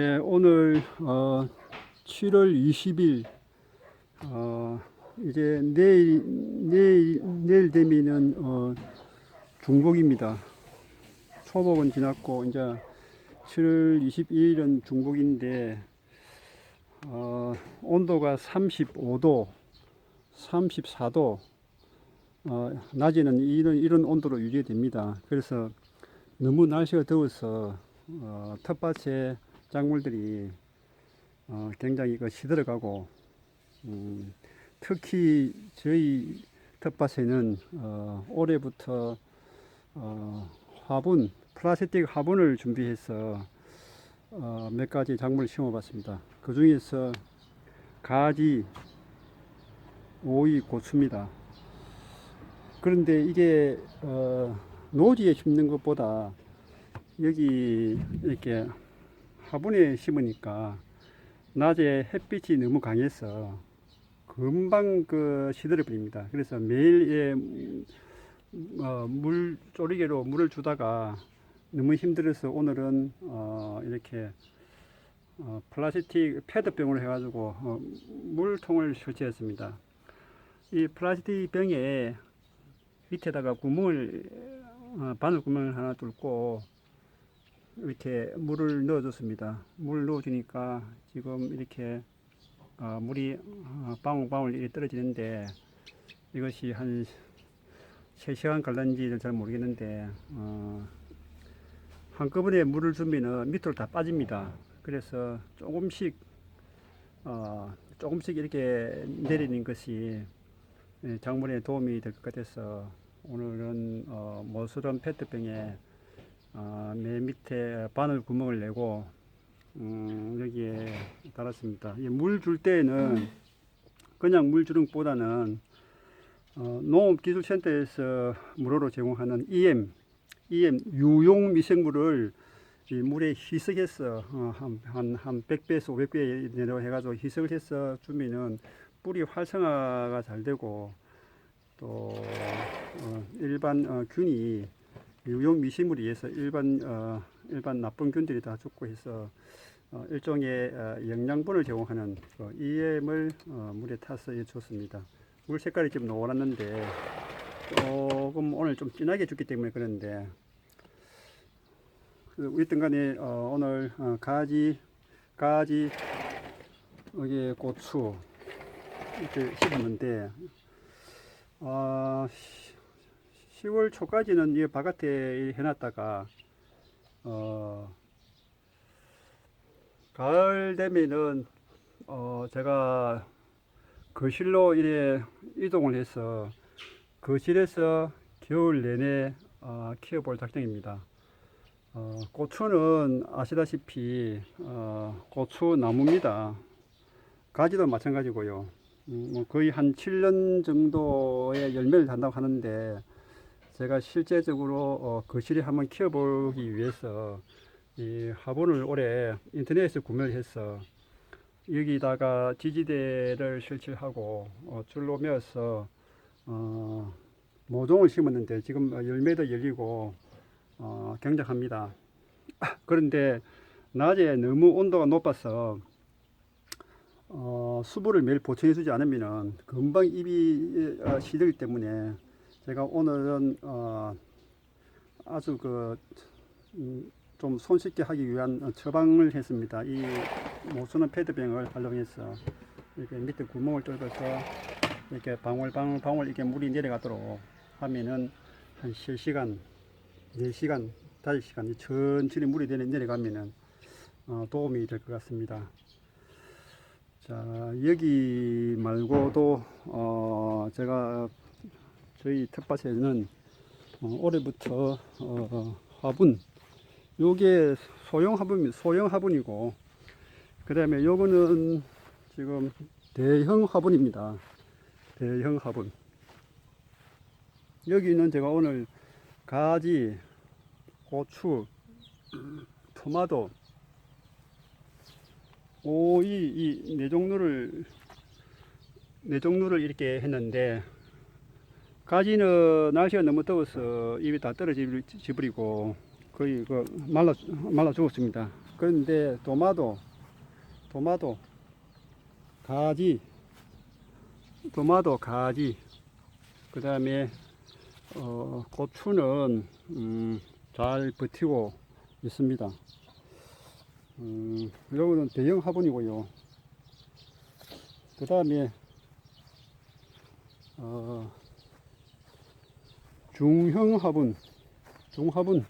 예, 오늘 어, 7월 20일 어, 이제 내일 내일 내일 되면은 어, 중복입니다. 초복은 지났고 이제 7월 22일은 중복인데 어, 온도가 35도, 34도, 어, 낮에는 이런 이런 온도로 유지됩니다. 그래서 너무 날씨가 더워서 어, 텃밭에 작물들이 어, 굉장히 그 시들어가고 음, 특히 저희 텃밭에는 어, 올해부터 어, 화분 플라스틱 화분을 준비해서 어, 몇 가지 작물을 심어봤습니다. 그 중에서 가지, 오이, 고추입니다. 그런데 이게 어, 노지에 심는 것보다 여기 이렇게 화분에 심으니까 낮에 햇빛이 너무 강해서 금방 그 시들어 버립니다. 그래서 매일 예, 음, 어, 물 쪼리개로 물을 주다가 너무 힘들어서 오늘은 어, 이렇게 어, 플라스틱 패드병으로 해가지고 어, 물통을 설치했습니다. 이 플라스틱 병에 밑에다가 구멍을 어, 바늘 구멍을 하나 뚫고 이렇게 물을 넣어줬습니다. 물 넣어주니까 지금 이렇게 어, 물이 어, 방울방울 이렇게 떨어지는데 이것이 한 3시간 걸렸는지를 잘 모르겠는데 어, 한꺼번에 물을 주면은 밑으로 다 빠집니다. 그래서 조금씩 어, 조금씩 이렇게 내리는 것이 예, 작물에 도움이 될 것 같아서 오늘은 어, 모스런 페트병에 어, 맨 밑에 바늘 구멍을 내고 음, 여기에 달았습니다. 물 줄 때에는 그냥 물 주는 것보다는 어, 농업기술센터에서 무료로 제공하는 EM, EM 유용 미생물을 이 물에 희석해서 어, 한, 한, 한 100배에서 500배 내로 해가지고 희석을 해서 주면은 뿌리 활성화가 잘 되고 또 어, 일반 어, 균이 유용 미생물에 의해서 일반 어, 일반 나쁜 균들이 다 죽고 해서 어, 일종의 어, 영양분을 제공하는 그 EM을 어, 물에 타서 줬습니다. 물 색깔이 좀 노랗는데 조금 오늘 좀 진하게 줬기 때문에 그런데 그 어쨌든간에 어, 오늘 어, 가지 가지 여기 고추 이렇게 심었는데 어, 10월 초까지는 이 바깥에 해놨다가 어, 가을 되면은 어, 제가 거실로 이래 이동을 해서 거실에서 겨울 내내 어, 키워볼 작정입니다. 어, 고추는 아시다시피 어, 고추 나무입니다. 가지도 마찬가지고요. 음, 뭐 거의 한 7년 정도의 열매를 단다고 하는데 제가 실제적으로 어, 거실에 한번 키워보기 위해서 이 화분을 올해 인터넷에서 구매를 해서 여기다가 지지대를 설치하고 어, 줄로 메어서 어, 모종을 심었는데 지금 열매도 열리고 어, 굉장합니다. 그런데 낮에 너무 온도가 높아서 어, 수분을 매일 보충해주지 않으면 금방 잎이 어, 시들기 때문에 제가 오늘은 어, 아주 그, 음, 좀 손쉽게 하기 위한 어, 처방을 했습니다. 이 모수는 패드병을 활용해서 이렇게 밑에 구멍을 뚫어서 이렇게 방울 방울 방울 이렇게 물이 내려가도록 하면은 한 3시간, 4시간, 5시간 천천히 물이 내려- 내려가면은 어, 도움이 될 것 같습니다. 자, 여기 말고도 어, 제가 저희 텃밭에는 어, 올해부터 어, 화분 요게 소형 화분 소형 화분이고 그 다음에 요거는 지금 대형 화분입니다. 대형 화분. 여기는 제가 오늘 가지, 고추, 토마토, 오이 이 네 종류를 네 종류를 이렇게 했는데 가지는 날씨가 너무 더워서 잎이 다 떨어져 버리고 거의 그 말라 말라 죽었습니다. 그런데 도마도 도마도 가지 도마도 가지 그 다음에 어, 고추는 음, 잘 버티고 있습니다. 음, 이거는 대형 화분이고요. 그 다음에 어, 중형 화분, 중화분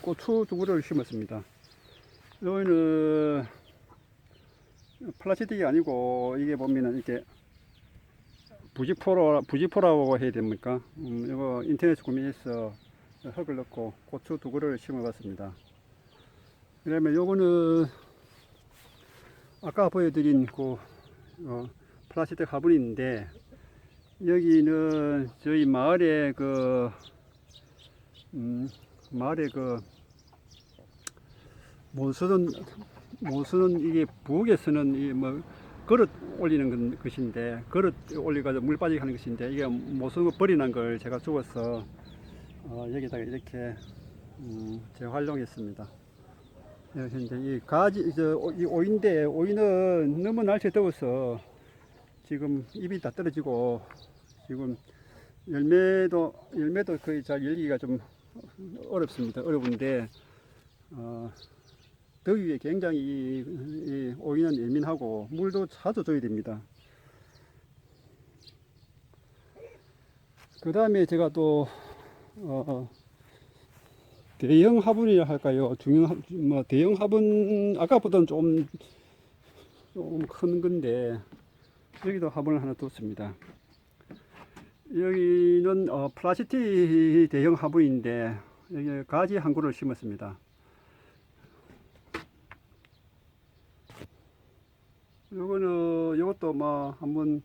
고추 두 그루를 심었습니다. 여기는 플라스틱이 아니고 이게 보면은 이렇게 부지포라 부지포라고 해야 됩니까? 음, 이거 인터넷 구매해서 흙을 넣고 고추 두 그루를 심어봤습니다. 그다음에 요거는 아까 보여드린 그 어, 플라스틱 화분인데 여기는 저희 마을에 그 음, 마을에 그 모쓰는 이게 부엌에 쓰는 이뭐 그릇 올리는 건- 것인데 그릇 올려가지고 물 빠지게 하는 것인데 이게 모쓰는 거 버리는 걸 제가 주워서 어, 여기다가 이렇게 음, 재활용했습니다. 그래서 이제 이 가지 저, 오- 이 오이인데 오이는 너무 날씨 더워서 지금 잎이 다 떨어지고 지금 열매도 열매도 거의 잘 열기가 좀 어렵습니다. 어려운데 어, 더위에 굉장히 오이는 예민하고 물도 자주 줘야 됩니다. 그 다음에 제가 또 어, 대형 화분이라 할까요? 중형 화- 뭐 대형 화분 아까보다는 좀 좀 큰 건데 여기도 화분을 하나 뒀습니다. 여기는 어, 플라스틱 대형 화분인데 여기 가지 한 그루를 심었습니다. 요거는 요것도 뭐 한번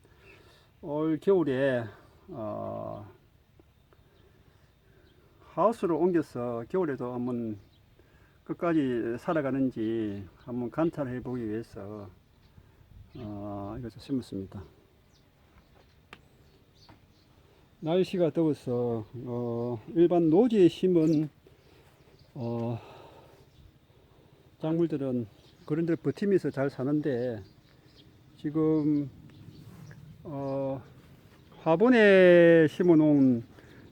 올 겨울에 어, 하우스로 옮겨서 겨울에도 한번 끝까지 살아가는지 한번 관찰해 보기 위해서 어, 이것을 심었습니다. 날씨가 더워서 어, 일반 노지에 심은 어, 작물들은 그런 데 버티면서 잘 사는데 지금 어, 화분에 심어 놓은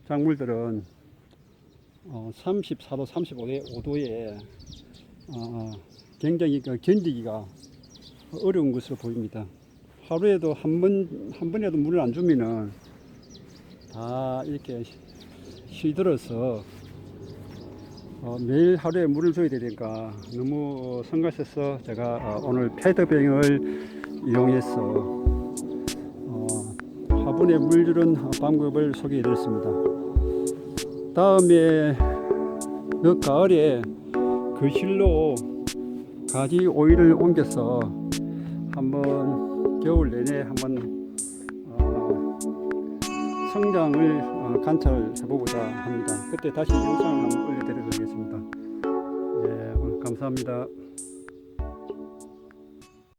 작물들은 어, 34도, 35도, 5도에 어, 굉장히 그 견디기가 어려운 것으로 보입니다. 하루에도 한 번, 한 번이라도 물을 안 주면은 다 이렇게 시들어서 어, 매일 하루에 물을 줘야 되니까 너무 성가셔서 제가 어, 오늘 패드병을 이용해서 어, 화분에 물 주는 방법을 소개해 드렸습니다. 다음에 그 가을에 거실로 가지 오이를 옮겨서 한번 겨울 내내 한번 어, 성장을 어, 관찰해보고자 합니다. 그때 다시 영상을 한번 올려드리도록 하겠습니다. 예, 오늘 감사합니다.